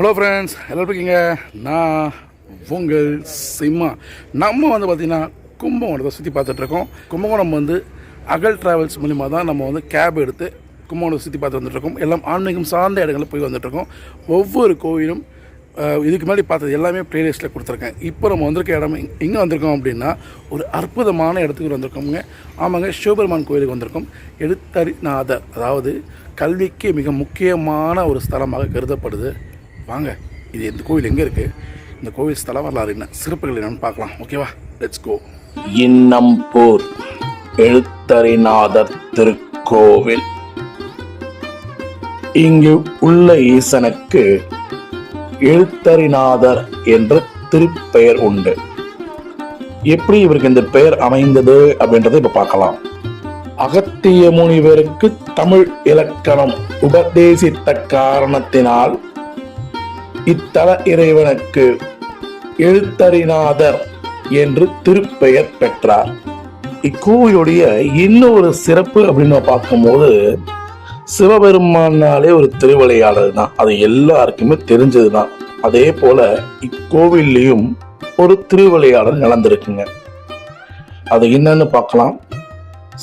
Hello friends எல்லோரும் இருக்கீங்க? நான் உங்கள் சிம்மா. நம்ம வந்து பார்த்திங்கன்னா கும்பகோணத்தை சுற்றி பார்த்துட்ருக்கோம் கும்பகோணம் வந்து அகல் ட்ராவல்ஸ் மூலிமா தான் நம்ம வந்து கேப் எடுத்து கும்பகோணத்தை சுற்றி பார்த்து வந்துட்டுருக்கோம் எல்லாம் ஆன்மீகம் சார்ந்த இடங்களில் போய் வந்துட்டுருக்கோம் ஒவ்வொரு கோயிலும் இதுக்கு முன்னாடி பார்த்தது எல்லாமே ப்ளேலிஸ்ட்டில் கொடுத்துருக்கேன். இப்போ நம்ம வந்திருக்க இடம் எங்கே வந்திருக்கோம் அப்படின்னா ஒரு அற்புதமான இடத்துக்கு வந்திருக்கோங்க ஆமாங்க சிவபெருமான் கோயிலுக்கு வந்திருக்கோம். எழுத்தறிநாதர் அதாவது கல்விக்கு மிக முக்கியமான ஒரு ஸ்தலமாக கருதப்படுது. வாங்க. இது இந்த கோவில் எங்கே இருக்குது இந்த கோவில் ஸ்தல வரலாறு என்ன? சிறப்புகள் என்னன்னு பார்க்கலாம். ஓகேவா லெட்ஸ் கோ இன்னம்பூர் எழுத்தரிநாதர் திருக்கோவில். இங்கு உள்ள ஈசனுக்கு எழுத்தரிநாதர் என்ற திருப்பெயர் உண்டு. எப்படி இவருக்கு இந்த பெயர் அமைந்தது அப்படின்றத இப்ப பார்க்கலாம். அகத்திய முனிவருக்கு தமிழ் இலக்கணம் உபதேசித்த காரணத்தினால் இத்தல இறைவனுக்கு எழுத்தறிநாதர் என்று திருப்பெயர் பெற்றார். இக்கோவிலுடைய இன்னொரு சிறப்பு அப்படின்னு பார்க்கும்போது சிவபெருமானாலே ஒரு திருவிளையாடல் தான். அது எல்லாருக்குமே தெரிஞ்சது தான். அதே போல இக்கோவில்லையும் ஒரு திருவிளையாடல் நடந்திருக்குங்க. அது என்னன்னு பார்க்கலாம்.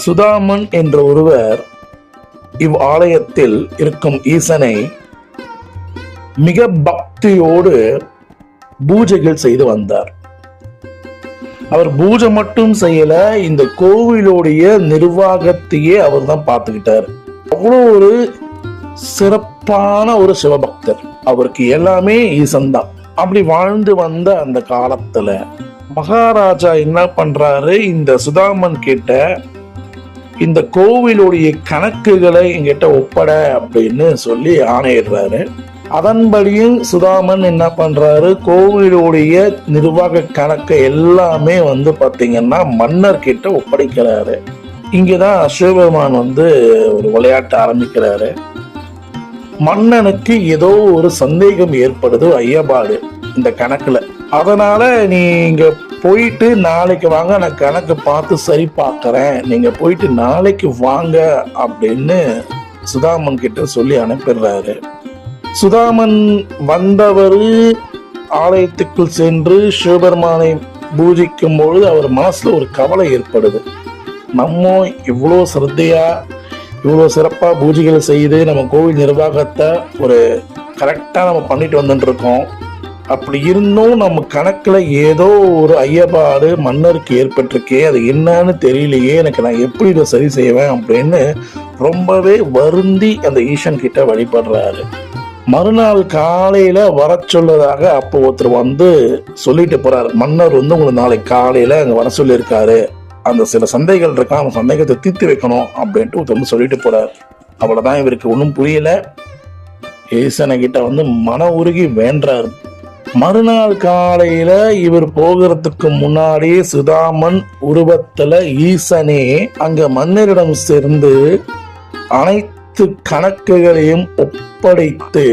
சுதாமன் என்ற ஒருவர் இவ் ஆலயத்தில் இருக்கும் ஈசனை மிக பக்தியோடு பூஜைகள் செய்து வந்தார். அவர் பூஜை மட்டும் செய்யல இந்த கோவிலுடைய நிர்வாகத்தையே அவர் தான் பார்த்துக்கிட்டார். அவ்வளோ ஒரு சிறப்பான ஒரு சிவபக்தர். அவருக்கு எல்லாமே ஈசன் தான் அப்படி வாழ்ந்து வந்த அந்த காலத்துல மகாராஜா என்ன பண்றாரு? இந்த சுதாமன் கிட்ட இந்த கோவிலுடைய கணக்குகளை எங்கிட்ட ஒப்பட அப்படின்னு சொல்லி ஆணையிடுறாரு. அதன்படியும் சுதாமன் என்ன பண்றாரு கோவிலுடைய நிர்வாக கணக்கை எல்லாமே வந்து பார்த்திங்கன்னா மன்னர்கிட்ட ஒப்படைக்கிறாரு ஒப்படைக்கிறாரு. இங்கதான் சிவபெருமான் வந்து ஒரு விளையாட்டு ஆரம்பிக்கிறாரு. மன்னனுக்கு ஏதோ ஒரு சந்தேகம் ஏற்படுது ஐயப்பாடு இந்த கணக்குல. அதனால நீங்க போயிட்டு நாளைக்கு வாங்க நான் கணக்கு பார்த்து சரி பார்க்கறேன். நீங்க போயிட்டு நாளைக்கு வாங்க அப்படின்னு சுதாமன் கிட்ட சொல்லி அனுப்பிடுறாரு. சுதாமன் வந்தவர் ஆலயத்துக்குள் சென்று சிவபெருமானை பூஜிக்கும் பொழுது அவர் மனசுல ஒரு கவலை ஏற்படுது. நம்ம இவ்வளோ சிரத்தையா இவ்வளோ சிறப்பாக பூஜைகள் செய்து நம்ம கோவில் நிர்வாகத்தை ஒரு கரெக்டாக நம்ம பண்ணிட்டு வந்துட்டுருக்கோம். அப்படி இருந்தும் நம்ம கணக்கில் ஏதோ ஒரு ஐயப்பாடு மன்னருக்கு ஏற்பட்டிருக்கே அது என்னன்னு தெரியலையே எனக்கு நான் எப்படி இதை சரி செய்வேன் அப்படின்னு ரொம்பவே வருந்தி அந்த ஈஷன் கிட்ட வழிபடுறாரு. மறுநாள் காலையில வர சொல்லதாக அப்போ ஒருத்தர் வந்து சொல்லிட்டு போறாரு. மன்னர் வந்து உங்களுக்கு நாளைக்கு காலையில அங்க வர சொல்லியிருக்காரு. அந்த சில சந்தைகள் இருக்கா அந்த சந்தேகத்தை தீர்த்து வைக்கணும் அப்படின்ட்டு ஒருத்தர் வந்து சொல்லிட்டு போறாரு. அவ்வளவுதான் இவருக்கு ஒன்றும் புரியல. ஈசனை கிட்ட வந்து மன உருகி வேண்டாரு மறுநாள் காலையில இவர் போகிறதுக்கு முன்னாடி சுதாமன் உருவத்துல ஈசனே அங்க மன்னரிடம் சேர்ந்து அனைத்து கணக்குகளையும் ஒப்படைத்து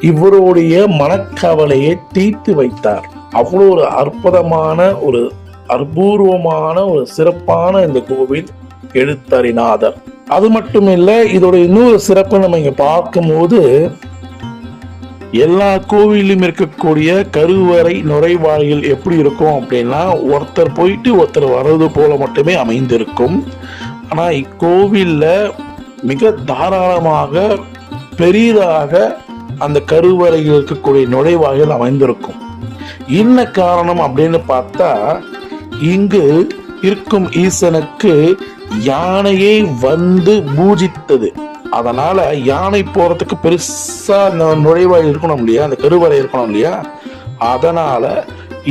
இவருடைய மனக்கவலையை தீர்த்து வைத்தார். அவ்வளோ ஒரு அற்புதமான ஒரு அற்பூர்வமான ஒரு சிறப்பான இந்த கோவில் எழுத்தறிநாதர் அது மட்டும் இல்லை இதோட இன்னொரு சிறப்பு நம்ம இங்க பார்க்கும்போது எல்லா கோவிலும் இருக்கக்கூடிய கருவறை நுழைவாயில் எப்படி இருக்கும் அப்படின்னா ஒருத்தர் போயிட்டு ஒருத்தர் வர்றது போல மட்டுமே அமைந்திருக்கும். ஆனால் இக்கோவிலில் மிக தாராளமாக பெரிதாக அந்த கருவறையில் இருக்கக்கூடிய நுழைவாயில் அமைந்திருக்கும். என்ன காரணம் அப்படின்னு பார்த்தா இங்கு இருக்கும் ஈசனுக்கு யானையை வந்து பூஜித்தது. அதனால யானை போறதுக்கு பெருசா நுழைவாயில் இருக்கணும் இல்லையா? அந்த கருவறை இருக்கணும் இல்லையா? அதனால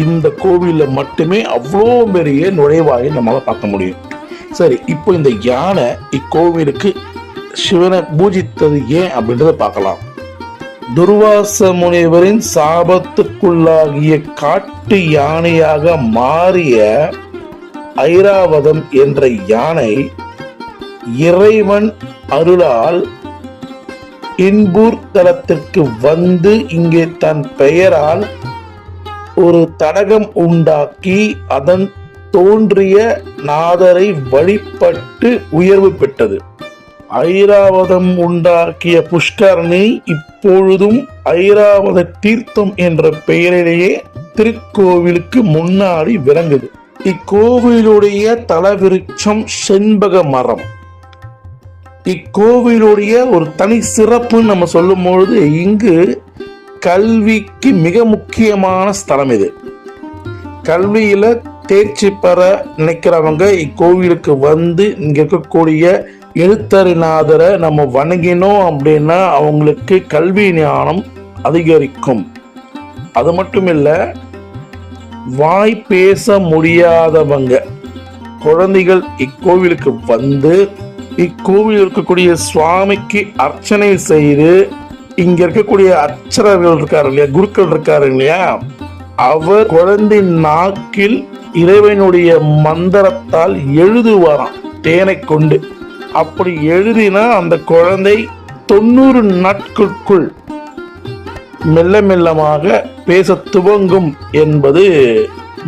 இந்த கோவிலில் மட்டுமே அவ்வளோ பெரிய நுழைவாயில் நம்மளால பார்க்க முடியும். சரி இப்போ இந்த யானை இக்கோவிலுக்கு சிவனை பூஜித்தது ஏன் அப்படின்றத பார்க்கலாம். துர்வாச முனிவரின் சாபத்துக்குள்ளாகிய காட்டு யானையாக மாறிய ஐராவதம் என்ற யானை இறைவன் அருளால் இன்பூர் தலத்திற்கு வந்து இங்கே தன் பெயரால் ஒரு தடகம் உண்டாக்கி அதன் தோன்றிய நாதரை வழிபட்டு உயர்வு பெற்றது. ஐராவதம் உண்டாக்கிய புஷ்கரணி இப்பொழுதும் ஐராவத தீர்த்தம் என்ற பெயரிலேயே திருக்கோவிலுக்கு முன்னாடி விளங்குது. இக்கோவிலுடைய தலவிருட்சம் செண்பக மரம். இக்கோவிலுடைய ஒரு தனி சிறப்புன்னு நம்ம சொல்லும் பொழுது இங்கு கல்விக்கு மிக முக்கியமான ஸ்தலம் இது. கல்வியில தேர்ச்சி பெற நினைக்கிறவங்க இக்கோவிலுக்கு வந்து இங்க இருக்கக்கூடிய எழுத்தறிநாதரை நம்ம வணங்கினோம் அப்படின்னா அவங்களுக்கு கல்வி ஞானம் அதிகரிக்கும். அது மட்டும் இல்லை வாய் பேச முடியாதவங்க குழந்தைகள் இக்கோவிலுக்கு வந்து இக்கோவில் இருக்கக்கூடிய சுவாமிக்கு அர்ச்சனை செய்து இங்க இருக்கக்கூடிய அர்ச்சகர்கள் இருக்காரு இல்லையா குருக்கள் இருக்காரு இல்லையா அவர் குழந்தை நாக்கில் இறைவனுடைய மந்திரத்தால் எழுதுவாராம் தேனை கொண்டு. அப்படி எழுதினா அந்த குழந்தை தொண்ணூறு நாட்களுக்குள் மெல்ல மெல்லமாக பேச துவங்கும் என்பது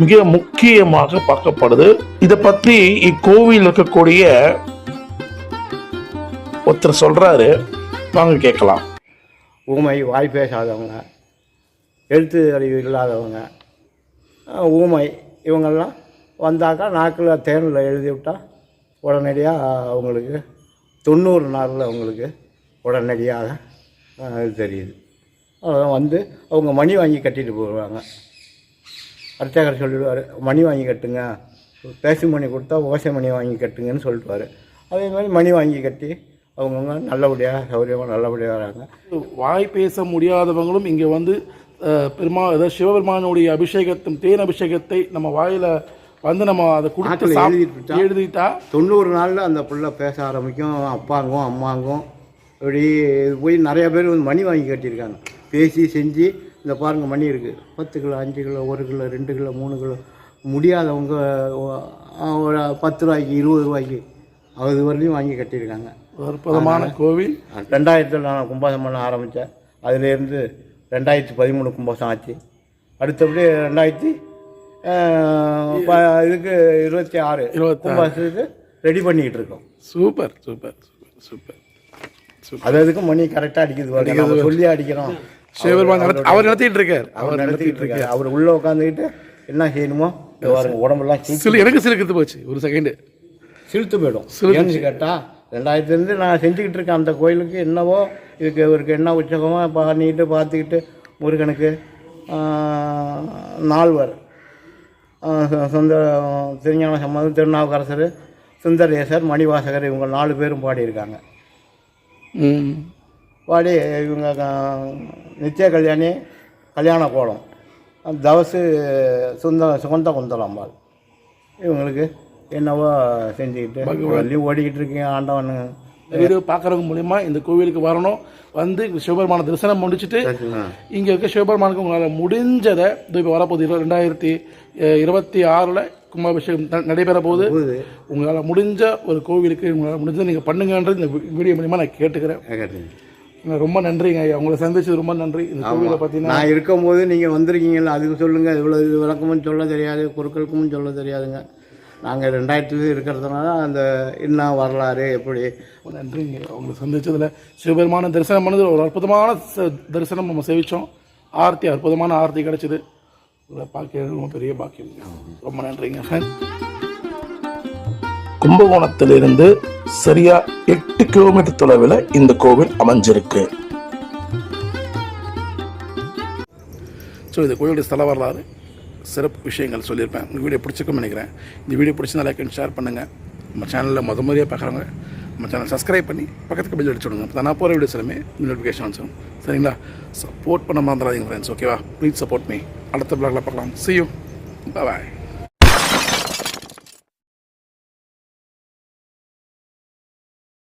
மிக முக்கியமாக பார்க்கப்படுது. இதை பற்றி இக்கோவில் இருக்கக்கூடிய ஒருத்தர் சொல்கிறாரு வாங்க கேட்கலாம். ஊமை வாய் பேசாதவங்க எழுத்து அறிவு இல்லாதவங்க ஊமை இவங்கெல்லாம் வந்தாக்கா நாக்கில் தேனில் எழுதி விட்டால் உடனடியாக அவங்களுக்கு தொண்ணூறு நாளில் அவங்களுக்கு உடனடியாக இது தெரியுது. அதெல்லாம் வந்து அவங்க மணி வாங்கி கட்டிட்டு போடுவாங்க அர்ச்சகர் சொல்லிடுவார் மணி வாங்கி கட்டுங்க. பேசி மணி கொடுத்தா ஓசை மணி வாங்கி கட்டுங்கன்னு சொல்லிட்டுவார். அதே மாதிரி மணி வாங்கி கட்டி அவங்கவுங்க நல்லபடியாக சௌகரியமாக நல்லபடியாக வராங்க. வாய் பேச முடியாதவங்களும் இங்கே வந்து பெருமா அதாவது சிவபெருமானுடைய அபிஷேகத்தின் தேன் அபிஷேகத்தை நம்ம வாயில் வந்து நம்ம அதை கொடுத்து எழுதிட்டு? எழுதிட்டா தொண்ணூறு நாளில் அந்த புள்ள பேச ஆரம்பிக்கும். அப்பாங்கும் அம்மாங்கும். இப்படி இது போய் நிறைய பேர் வந்து மணி வாங்கி கட்டியிருக்காங்க. பேசி செஞ்சு இந்த பாருங்கள் மணி இருக்குது பத்து கிலோ அஞ்சு கிலோ ஒரு கிலோ ரெண்டு கிலோ மூணு கிலோ. முடியாதவங்க ஒரு பத்து ரூபாய்க்கு இருபது ரூபாய்க்கு அது வரலையும் வாங்கி கட்டியிருக்காங்க. அற்புதமான கோவில். ரெண்டாயிரத்தில் நான் கும்பாசம் பண்ண ஆரம்பித்தேன் அதுலேருந்து ரெண்டாயிரத்தி பதிமூணு கும்பாசம் ஆச்சு. அடுத்தபடி ரெண்டாயிரத்தி இதுக்கு இருபத்தி ஆறு. கும்பாசத்துக்கு ரெடி பண்ணிக்கிட்டு இருக்கோம் சூப்பர் சூப்பர் சூப்பர் சூப்பர். அது அதுக்கு மணி கரெக்டாக அடிக்குது. நம்ம சொல்லி அடிக்கிறோம். அவர் நடத்திட்டு இருக்கார். அவர் நடத்திக்கிட்டு இருக்காரு. அவர் உள்ளே உட்காந்துக்கிட்டு என்ன செய்யணுமோ உடம்பெல்லாம் சில் எனக்கு சிலுக்குத்து போச்சு. ஒரு செகண்ட் சிலுத்து போயிடும். ஏன்னு கேட்டால் ரெண்டாயிரத்துலேருந்து நான் செஞ்சுக்கிட்டு இருக்கேன் அந்த கோயிலுக்கு என்னவோ இதுக்கு இவருக்கு என்ன உற்சகமாக பண்ணிக்கிட்டு பார்த்துக்கிட்டு முருகனுக்கு நால்வர். ஆஹ், சொ- சொந்த திருஞான சம்பந்தம் திருநாவுக்கரசர் சுந்தரேசர் மணிவாசகர் இவங்க நாலு பேரும் பாடியிருக்காங்க. பாடி இவங்க நித்திய கல்யாணி கல்யாண கோலம் தவசு சுந்த சுகந்த குந்தலாம்பாள் இவங்களுக்கு என்னவோ செஞ்சுக்கிட்டு ஓடிக்கிட்டு இருக்கீங்க ஆண்டவன். வீடியோ பார்க்குறவங்க மூலியமா இந்த கோவிலுக்கு வரணும். வந்து இந்த சிவபெருமான தரிசனம் முடிச்சுட்டு இங்கே இருக்க சிவபெருமானுக்கு உங்களால் முடிஞ்சதை இப்போ வரப்போகுது ரெண்டாயிரத்தி இருபத்தி ஆறில் கும்பாபிஷேகம் நடைபெற போகுது. போகுது. உங்களால் முடிஞ்ச ஒரு கோவிலுக்கு உங்களால் முடிஞ்சதை நீங்கள் பண்ணுங்கன்றது இந்த வீடியோ மூலியமாக நான் கேட்டுக்கிறேன். ரொம்ப நன்றிங்க ஐயா. உங்களை சந்திச்சது ரொம்ப நன்றி. இந்த கோவிலை பார்த்தீங்கன்னா நான் இருக்கும்போது நீங்கள் வந்திருக்கீங்கல்ல அதுக்கு சொல்லுங்கள் இவ்வளோ இது விளக்கமும் சொல்ல தெரியாது குறுக்களுக்கும் சொல்ல தெரியாதுங்க. நாங்கள் ரெண்டாயிரத்துலேயும் இருக்கிறதுனால அந்த என்ன வரலாறு எப்படி? நன்றி நன்றிங்க. உங்களை சந்தித்ததில் சிவபெருமான தரிசனம் பண்ணது ஒரு அற்புதமான தரிசனம் நம்ம சேவித்தோம் ஆர்த்தி அற்புதமான ஆர்த்தி கிடச்சிது. உங்களை பார்க்கறது ரொம்ப பெரிய பாக்கியம். ரொம்ப நன்றிங்க. கும்பகோணத்திலிருந்து சரியா எட்டு கிலோமீட்டர் தொலைவில் இந்த கோவில் அமைஞ்சிருக்கு. ஸோ இது கோயிலுடைய ஸ்தல வரலாறு சிறப்பு விஷயங்கள் சொல்லியிருப்பேன். உங்களுக்கு வீடியோ பிடிச்சிருக்கும்னு நினைக்கிறேன். இந்த வீடியோ பிடிச்சிருந்தா லைக் அண்ட் ஷேர் பண்ணுங்கள் நம்ம சேனலில் முத முறையாக பார்க்குறவங்க நம்ம சேனல் சப்ஸ்கிரைப் பண்ணி பக்கத்துக்கு பில் அடிச்சு விடுங்க. அப்போ நான் போகிற வீடியோஸ் எல்லாமே நோட்டிஃபிகேஷன் வந்துடும் சரிங்களா? சப்போர்ட் பண்ண மறந்துடாதீங்க ஃப்ரெண்ட்ஸ் ஓகேவா ப்ளீஸ் சப்போர்ட் மீ அடுத்த பிளாக்ல பார்க்கலாம். See you. பாய்